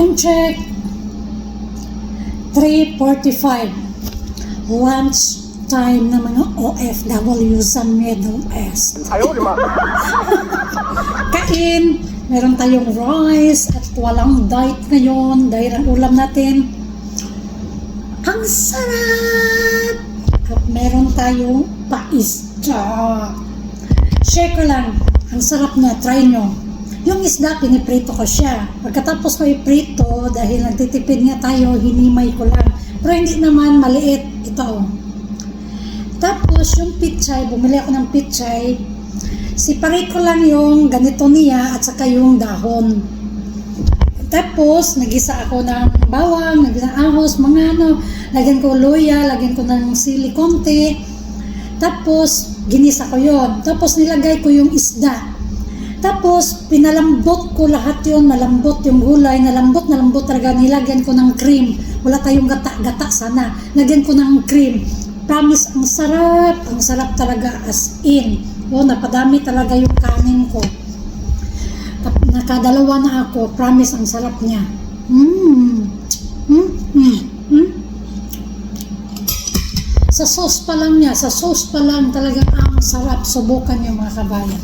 Time check. 3.45. Lunch time ng mga OFW sa Middle East. Ayaw, di ba? Kain. Meron tayong rice at walang diet ngayon dahil ang ulam natin ang sarap! At meron tayong paisda. Share ko lang. Ang sarap na. Try nyo. Yung isda, piniprito ko siya. Pagkatapos ko iprito, dahil nagtitipid nga tayo, hinimay ko lang. Pero hindi naman maliit. Ito. Tapos, yung pichay, bumili ako ng pichay, Siparit ko lang yung ganito niya at saka yung dahon. Tapos, nagisa ako ng bawang, nagisa ng ahos, mga ano, lagyan ko luya, lagyan ko ng sili konti. Tapos, ginisa ko yon. Tapos, nilagay ko yung isda. Tapos, pinalambot ko lahat yon malambot yung gulay, nalambot, nalambot talaga, nilagyan ko ng cream. Wala tayong gata-gata sana. Lagyan ko ng cream. Promise, ang sarap, ang sarap talaga as in. Oh, napadami talaga yung kanin ko. Nakadalawa na ako, promise, ang sarap niya. Mmm. Mm, mm, mm. Sa sauce pa lang niya, sa sauce pa lang talagang ang sarap. Subukan niyo mga kabayan.